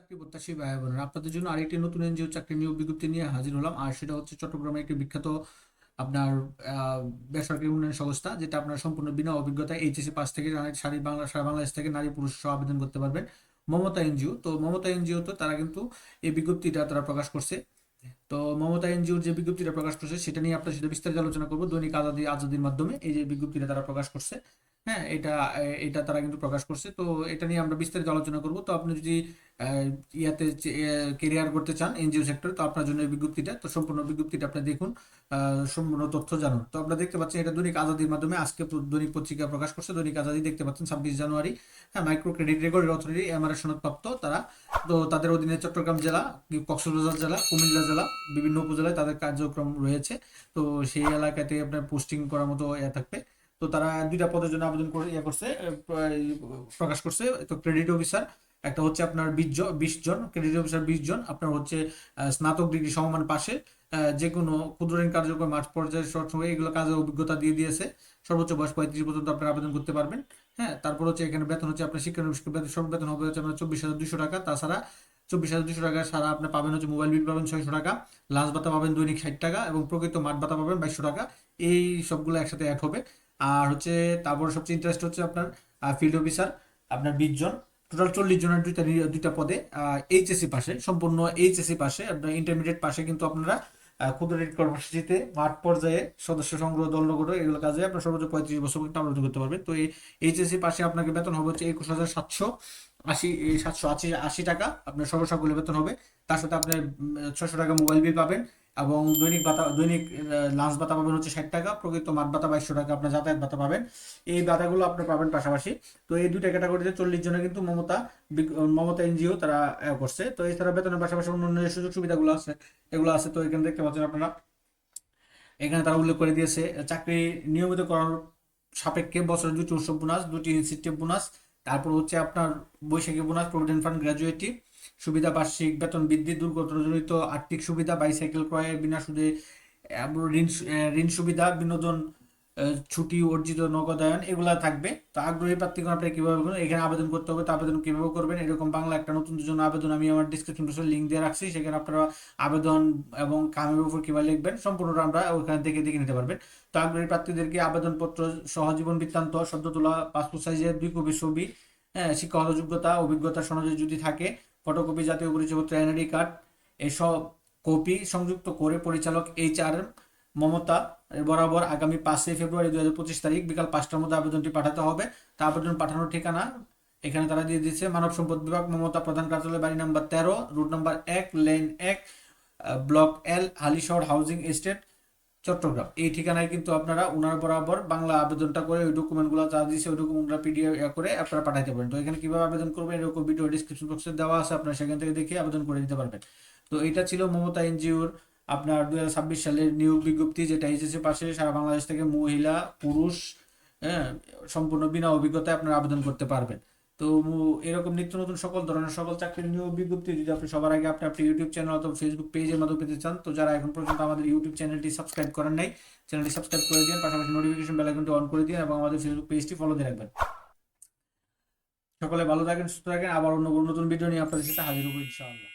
চাকরি প্রত্যাশী ভাই বোনেরা আপনাদের জন্য আরেকটি নতুন এনজিও চাকরি নিয়োগ বিজ্ঞপ্তি নিয়ে হাজির হলাম। আর সেটা হচ্ছে চট্টগ্রামের একটি বিখ্যাত আপনার বেসরকারি উন্নয়ন সংস্থা, যেটা আপনার সম্পূর্ণ বিনা অভিজ্ঞতায় এইচএসি পাস থেকে সারি বাংলা, সারা বাংলাদেশ থেকে নারী পুরুষ সহ আবেদন করতে পারবেন। মমতা এনজিও, তো মমতা এনজিও তো তারা কিন্তু এই বিজ্ঞপ্তিটা তারা প্রকাশ করছে। তো মমতা এনজিওর যে বিজ্ঞপ্তিটা প্রকাশ করছে, সেটা নিয়ে আপনার সাথে বিস্তারিত আলোচনা করব। দৈনিক আজাদি আজাদির মাধ্যমে এই যে বিজ্ঞপ্তিটা তারা প্রকাশ করছে হ্যাঁ এটা এটা তারা কিন্তু প্রকাশ করছে। তো এটা নিয়ে আমরা বিস্তারিত আলোচনা করব। তো আপনি যদি ইয়াতে কেরিয়ার করতে চান এনজিও সেক্টরে, তো আপনার জন্য বিজ্ঞপ্তিটা, তো সম্পূর্ণ বিজ্ঞপ্তিটা আপনি দেখুন সম্পূর্ণ তথ্য জানুন। তো আপনারা দেখতে পাচ্ছেন এটা দৈনিক আজাদির মাধ্যমে আজকে দৈনিক পত্রিকা প্রকাশ করছে। দৈনিক আজাদি দেখতে পাচ্ছেন ছাব্বিশ জানুয়ারি হ্যাঁ micro credit record authority MRS সনদপ্রাপ্ত তারা। তো তাদের অধীনে চট্টগ্রাম জেলা, কক্সবাজার জেলা, কুমিল্লা জেলা, বিভিন্ন উপজেলায় তাদের কার্যক্রম রয়েছে। তো সেই এলাকাতে আপনার পোস্টিং করার মতো ইয়ে থাকবে। তো তারা দুইটা পদের জন্য আবেদন করে ইয়ে করছে প্রকাশ করছে। তো ক্রেডিট অফিসার একটা হচ্ছে আপনার বিশ জন বিশ জন ক্রেডিট অফিসার বিশ জন, আপনার হচ্ছে স্নাতক ডিগ্রি সমমান পাশে যে কোনো ক্ষুদ্র ঋণ কার্যক্রম মাঠ পর্যায়ে সবসময় এগুলো কাজের অভিজ্ঞতা দিয়ে দিয়েছে। সর্বোচ্চ বয়স পঁয়ত্রিশ পর্যন্ত আপনারা আবেদন করতে পারবেন। হ্যাঁ তারপর হচ্ছে এখানে বেতন হচ্ছে আপনার শিক্ষানবিশ বেতন সর্ব বেতন হবে হচ্ছে আপনার চব্বিশ হাজার দুশো টাকা। তাছাড়া চব্বিশ হাজার দুশো টাকা সারা আপনি পাবেন হচ্ছে মোবাইল বিল পাবেন ছয়শো টাকা লাঞ্চ ভাতা পাবেন দৈনিক ষাট টাকা এবং প্রকৃত মাঠ ভাতা পাবেন বাইশশো টাকা। এই সবগুলো একসাথে অ্যাড হবে। আর হচ্ছে তারপর সবচেয়ে ইন্টারেস্ট হচ্ছে আপনার ফিল্ড অফিসার আপনার বিশ জন। টোটাল চল্লিশ জনের দুইটা দুইটা পদে এইচএসসি পাশে, সম্পূর্ণ এইচএসসি পাশে, আপনার ইন্টারমিডিয়েট পাশে কিন্তু আপনারা ক্ষুদ্র ঋণ কর্মসূচিতে মাঠ পর্যায়ে সদস্য সংগ্রহ দল গঠন, এগুলো কাজে আপনার সর্বোচ্চ পঁয়ত্রিশ বছর পর্যন্ত আবেদন করতে পারবেন। তো এই এইচএসসি পাশে আপনাকে বেতন হবে হচ্ছে একুশ হাজার সাতশো। আশি সাতশো আশি আশি টাকা আপনার সর্বসাকুল্য বেতন হবে। তার সাথে আপনার ছশো টাকা মোবাইল বিল পাবেন এবং দৈনিক ভাতা, দৈনিক লাঞ্চ ভাতা পাবেন হচ্ছে ষাট টাকা, প্রকৃত মাঠ ভাতা বাইশশো টাকা আপনার যাতায়াত ভাতা পাবেন। এই ভাতাগুলো আপনি পাবেন পাশাপাশি। তো এই দুইটা ক্যাটাগরিতে চল্লিশ জনের কিন্তু মমতা মমতা এনজিও তারা করছে। তো এছাড়া বেতনের পাশাপাশি অন্যান্য যে সুযোগ সুবিধাগুলো আছে, এগুলো আছে। তো এখানে দেখতে পাচ্ছেন আপনারা, এখানে তারা উল্লেখ করে দিয়েছে, চাকরি নিয়মিত করার সাপেক্ষে বছরে দুটি উৎসব বোনাস দুটি ইনসেন্টিভ বোনাস তারপর হচ্ছে আপনার Baishakhi bonus, provident fund gratuity, সুবিধা বার্ষিক, বেতন বৃদ্ধি দুর্ঘটনাজনিত আর্থিক সুবিধা, বাইসাইকেল ক্রয়ের বিনা সুদে ঋণ ঋণ সুবিধা, বিনোদন ছুটি, অর্জিত, নগদায়ন, এগুলা থাকবে। তো আগ্রহী প্রার্থীগণ আপনি কীভাবে করবেন? এখানে আবেদন করতে হবে, তো আবেদন কীভাবে করবেন? এরকম বাংলা একটা নতুন জন্য আবেদন আমি আমার ডিসক্রিপশন বক্সে লিঙ্ক দিয়ে রাখছি। সেখানে আপনারা আবেদন এবং কামের উপর কীভাবে লিখবেন, সম্পূর্ণটা আমরা ওখানে দেখে দেখে নিতে পারবেন। তো আগ্রহী প্রার্থীদেরকে আবেদনপত্র, সহজীবন বৃত্তান্ত সদ্য তোলা পাসপোর্ট সাইজের দুই কপি ছবি হ্যাঁ শিক্ষাগত যোগ্যতা, অভিজ্ঞতা সনদ যদি থাকে ফটোকপি জাতীয় পরিচয়পত্র এনআইডি কার্ড এসব কপি সংযুক্ত করে পরিচালক এইচ আর মমতা বরাবর আগামী পাঁচই ফেব্রুয়ারি দুই হাজার পঁচিশ তারিখ বিকাল পাঁচটার মধ্যে আবেদনটি পাঠাতে হবে। তা আবেদন পাঠানোর ঠিকানা এখানে তারা দিয়ে দিচ্ছে মানব সম্পদ বিভাগ, মমতা প্রধান কার্যালয়, বাড়ি নাম্বার তেরো, রুট নাম্বার এক, লেন এক block L Halishahar housing estate, Chattogram. এই ঠিকানায় কিন্তু আপনারা ওনার বরাবর বাংলা আবেদনটা করে ওই ডকুমেন্টগুলো যা দিয়েছে ওই ডকুমেন্টগুলো পিডিএফ করে আপনারা পাঠাইতে পারেন তো এখানে কীভাবে আবেদন করবেন এরকম ভিডিও ডিসক্রিপশন বক্সে দেওয়া আছে, আপনারা সেখান থেকে দেখে আবেদন করে দিতে পারবেন। তো এটা ছিল মমতা এনজিওর আপনার দুই হাজার ছাব্বিশ সালের নিয়োগ বিজ্ঞপ্তি যেটা এসেছে পাশে, সারা বাংলাদেশ থেকে মহিলা, পুরুষ হ্যাঁ সম্পূর্ণ বিনা অভিজ্ঞতায় আপনারা আবেদন করতে পারবেন। তো এরকম নিত্য নতুন সকল ধরনের সকল চাকরির নিয়োগ বিজ্ঞপ্তি যদি আপনি সবার আগে আপনি আপনি ইউটিউব চ্যানেল অথবা ফেসবুক পেজের মাধ্যমে পেতে চান, তো যারা এখন পর্যন্ত আমাদের ইউটিউব চ্যানেলটি সাবস্ক্রাইব করেন নাই চ্যানেলটি সাবস্ক্রাইব করে দিন, পাশাপাশি নোটিফিকেশন বেল আইকনটি অন করে দিন এবং আমাদের ফেসবুক পেজটি ফলো দিয়ে রাখবেন। সকলে ভালো থাকেন, সুস্থ থাকেন, আবার অন্য নতুন ভিডিও নিয়ে আপনাদের সাথে হাজির হব ইনশাআল্লাহ।